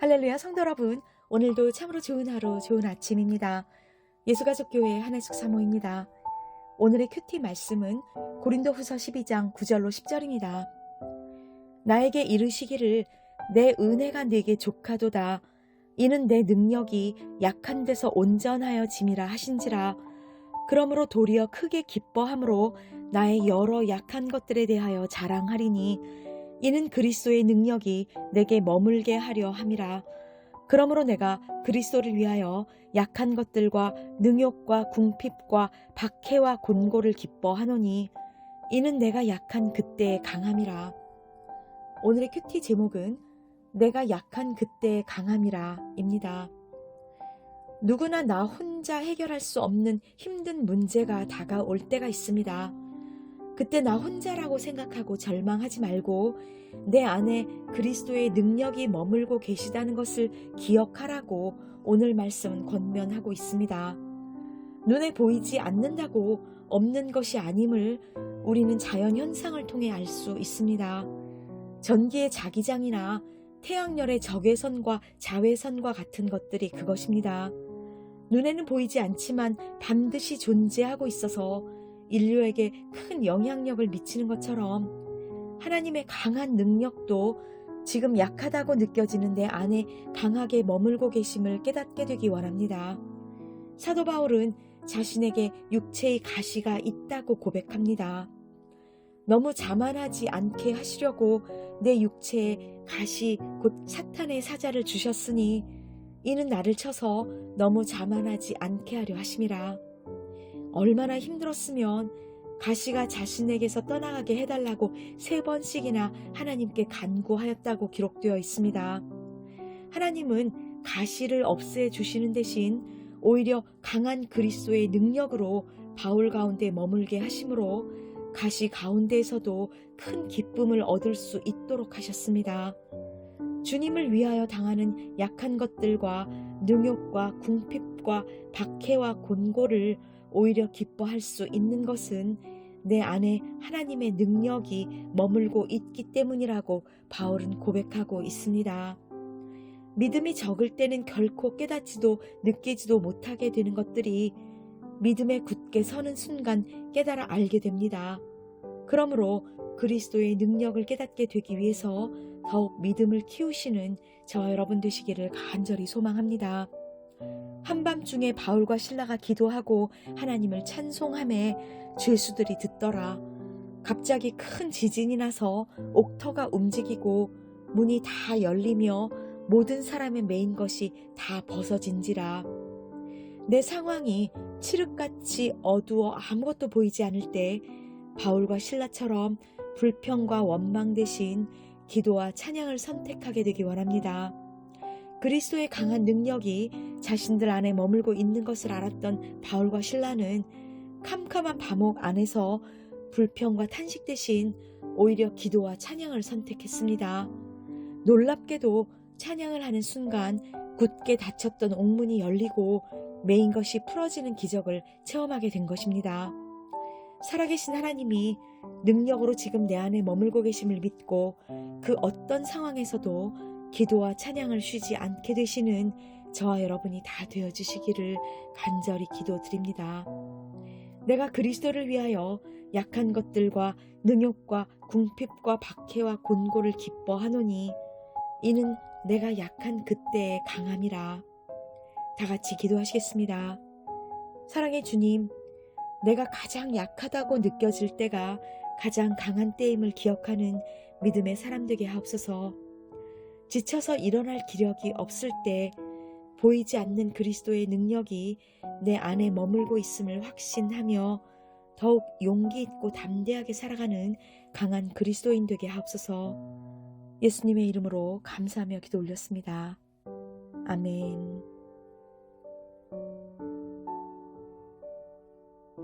할렐루야 성도 여러분, 오늘도 참으로 좋은 하루, 좋은 아침입니다. 예수가족교회 한혜숙 사모입니다. 오늘의 큐티 말씀은 고린도 후서 12장 9절로 10절입니다. 나에게 이르시기를 내 은혜가 네게 족하도다. 이는 내 능력이 약한 데서 온전하여 짐이라 하신지라. 그러므로 도리어 크게 기뻐함으로 나의 여러 약한 것들에 대하여 자랑하리니 이는 그리스도의 능력이 내게 머물게 하려 함이라. 그러므로 내가 그리스도를 위하여 약한 것들과 능욕과 궁핍과 박해와 곤고를 기뻐하노니 이는 내가 약한 그때의 강함이라. 오늘의 큐티 제목은 내가 약한 그때의 강함이라입니다. 누구나 나 혼자 해결할 수 없는 힘든 문제가 다가올 때가 있습니다. 그때 나 혼자라고 생각하고 절망하지 말고 내 안에 그리스도의 능력이 머물고 계시다는 것을 기억하라고 오늘 말씀은 권면하고 있습니다. 눈에 보이지 않는다고 없는 것이 아님을 우리는 자연 현상을 통해 알 수 있습니다. 전기의 자기장이나 태양열의 적외선과 자외선과 같은 것들이 그것입니다. 눈에는 보이지 않지만 반드시 존재하고 있어서 인류에게 큰 영향력을 미치는 것처럼 하나님의 강한 능력도 지금 약하다고 느껴지는 내 안에 강하게 머물고 계심을 깨닫게 되기 원합니다. 사도 바울은 자신에게 육체의 가시가 있다고 고백합니다. 너무 자만하지 않게 하시려고 내 육체에 가시 곧 사탄의 사자를 주셨으니 이는 나를 쳐서 너무 자만하지 않게 하려 하심이라. 얼마나 힘들었으면 가시가 자신에게서 떠나가게 해달라고 세 번씩이나 하나님께 간구하였다고 기록되어 있습니다. 하나님은 가시를 없애 주시는 대신 오히려 강한 그리스도의 능력으로 바울 가운데 머물게 하심으로 가시 가운데에서도 큰 기쁨을 얻을 수 있도록 하셨습니다. 주님을 위하여 당하는 약한 것들과 능욕과 궁핍과 박해와 곤고를 오히려 기뻐할 수 있는 것은 내 안에 하나님의 능력이 머물고 있기 때문이라고 바울은 고백하고 있습니다. 믿음이 적을 때는 결코 깨닫지도 느끼지도 못하게 되는 것들이 믿음에 굳게 서는 순간 깨달아 알게 됩니다. 그러므로 그리스도의 능력을 깨닫게 되기 위해서 더욱 믿음을 키우시는 저와 여러분 되시기를 간절히 소망합니다. 한밤중에 바울과 신라가 기도하고 하나님을 찬송함에 죄수들이 듣더라. 갑자기 큰 지진이 나서 옥터가 움직이고 문이 다 열리며 모든 사람의 메인 것이 다 벗어진지라. 내 상황이 칠흑같이 어두워 아무것도 보이지 않을 때 바울과 신라처럼 불평과 원망 대신 기도와 찬양을 선택하게 되기 원합니다. 그리스도의 강한 능력이 자신들 안에 머물고 있는 것을 알았던 바울과 신라는 캄캄한 감옥 안에서 불평과 탄식 대신 오히려 기도와 찬양을 선택했습니다. 놀랍게도 찬양을 하는 순간 굳게 닫혔던 옥문이 열리고 메인 것이 풀어지는 기적을 체험하게 된 것입니다. 살아계신 하나님이 능력으로 지금 내 안에 머물고 계심을 믿고 그 어떤 상황에서도 기도와 찬양을 쉬지 않게 되시는 저와 여러분이 다 되어주시기를 간절히 기도드립니다. 내가 그리스도를 위하여 약한 것들과 능욕과 궁핍과 박해와 곤고를 기뻐하노니 이는 내가 약한 그때의 강함이라. 다 같이 기도하시겠습니다. 사랑의 주님, 내가 가장 약하다고 느껴질 때가 가장 강한 때임을 기억하는 믿음의 사람 되게 하옵소서. 지쳐서 일어날 기력이 없을 때 보이지 않는 그리스도의 능력이 내 안에 머물고 있음을 확신하며 더욱 용기 있고 담대하게 살아가는 강한 그리스도인 되게 하옵소서. 예수님의 이름으로 감사하며 기도 올렸습니다. 아멘.